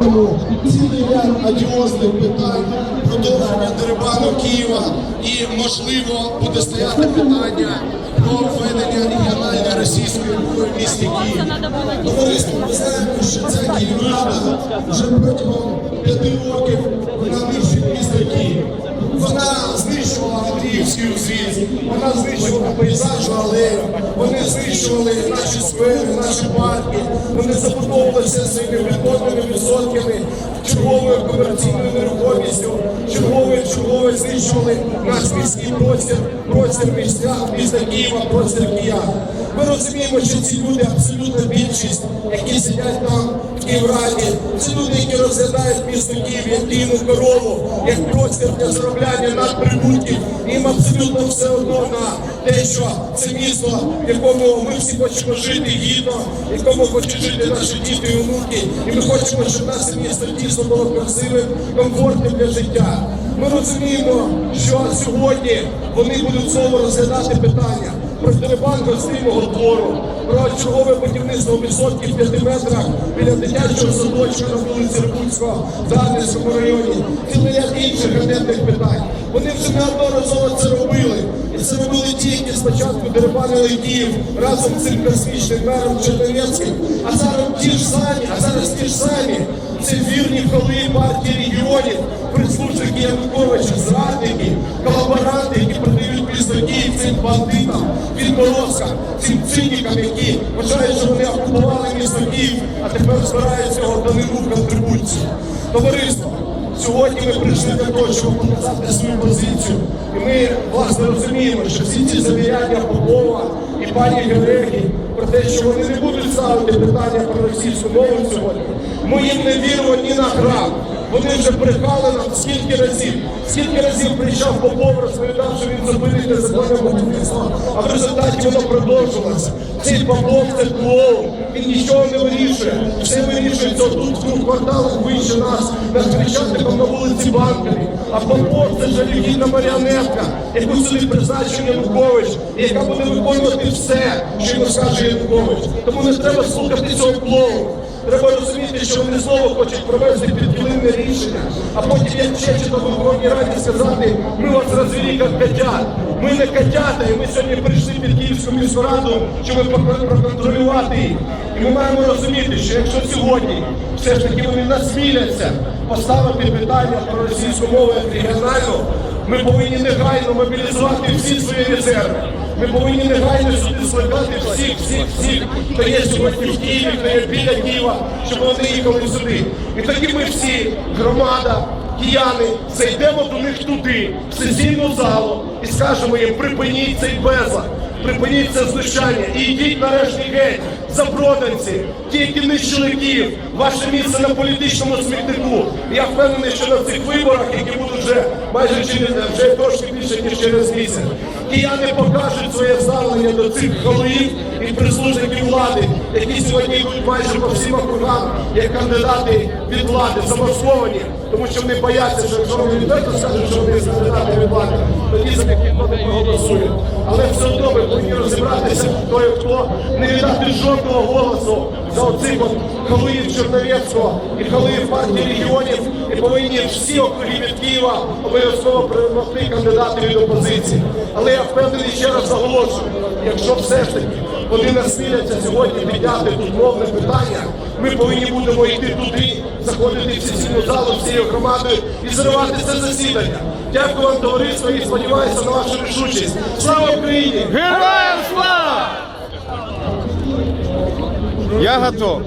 Цілий ряд адіозних питань, продовження дерибану Києва і, можливо, буде стояти питання про введення регіональної російської мови в місті Києві. Товариство, ми знаємо, що ця Київрада вже протягом п'яти років вона нищить місто Київ. Вона знищувала Андріївський узвіз, вона знищувала пейзажну алею, знищували наші сквери, наші парки, вони забудовувалися своїми бетонними відсотками, черговою комерційною нерухомістю, черговою черговою знищували наш міський простір, простір міста, міста Києва, простір киян. Ми розуміємо, що ці люди абсолютна більшість, які сидять там в Київраді, це люди, які розглядають місто Київ як дійну корову, як простір для заробляння надприбутків. Їм абсолютно все одно на те, що це місто, в якому ми всі хочемо жити гідно, в якому хочуть жити наші діти і онуки. І ми хочемо, щоб наше місто дійсно було красивим, комфортним для життя. Ми розуміємо, що сьогодні вони будуть знову розглядати питання про дерибан гостинного двору, про чергове будівництво висотки в 5 метрах біля дитячого садочка на вулиці Рибульського в Дарницькому районі, цілий ряд інших ганебних питань. Вони вже неодноразово це робили. Це робили ті, які спочатку дерибанили Київ разом з цим космічним мером Черновецьким. А зараз ті ж самі, а зараз ті ж самі. Це вірні коли партії регіонів, прислужники Януковича, зрадники, колаборанти, які продають місто Київ цим бандитам, відморозкам, цим цинікам, які вважають, що вони окупували місто Київ, а тепер збирають з цього данину контрибуцію. Товариство, сьогодні ми прийшли до того, щоб показати свою позицію. І ми власне розуміємо, що всі ці завіряння Попова і пані Георгії про те, що вони не будуть ставити питання про російську мову сьогодні. Ми їм не віримо ні на грам. Вони вже брехали нам скільки разів, скільки разів приїжджав Попов, розповідав, що він зупинить незаконне будівництво, а в результаті воно продовжилося. Цей Попов це клоун, він нічого не вирішує. Все вирішується тут, в двох кварталах вище нас, над Хрещатиком на вулиці Банковій. А Попов це жалюгідна маріонетка, яку сюди призначив Янукович, і яка буде виконувати все, що йому скаже Янукович. Тому не треба слухати цього клоуна. Треба розуміти, що вони знову хочуть провести підкилимне рішення, а потім, як Чечето в Верховній Раді сказати, ми вас розвели як котят. Ми не котята, і ми сьогодні прийшли під Київську міську раду, щоб проконтролювати їх. І ми маємо розуміти, що якщо сьогодні все ж таки вони насміляться поставити питання про російську мову як регіональну, ми повинні негайно мобілізувати всі свої резерви. Ми повинні негайно сюди скликати всіх, всіх, всіх, хто є сьогодні в Києві, хто є біля Києва, щоб вони їхали сюди. І тоді ми всі, громада, кияни, зайдемо до них туди, в сесійну залу, і скажемо їм, припиніть цей безлад, припиніть це знущання і йдіть нарешті геть, запроданці, ті, які нищили Київ, ваше місце на політичному смітнику. Я впевнений, що на цих виборах, які будуть вже майже через вже трошки більше ніж через місяць, кияни покажуть своє ставлення до цих голів і прислужників влади, які сьогодні йдуть майже по всім округам як кандидати від влади, замасковані, тому що вони бояться, що якщо вони відверто скажуть, що вони кандидати від влади, тоді за них ніхто не проголосує. Але все розібратися, хто хто не віддати жодного голосу за оцих от халуїв Черновецького і халуїв партії регіонів, і повинні всі округи від Києва обов'язково перемогти кандидатів від опозиції. Але я впевнений ще раз наголошую, якщо все ж таки вони насміляться сьогодні підняти тут мовне питання, ми повинні будемо йти туди, заходити в сесійну залу всією громадою і зривати це засідання. Дякую вам, товариство, і сподіваюся на вашу рішучість. Слава Україні! Героям слава! Я готов.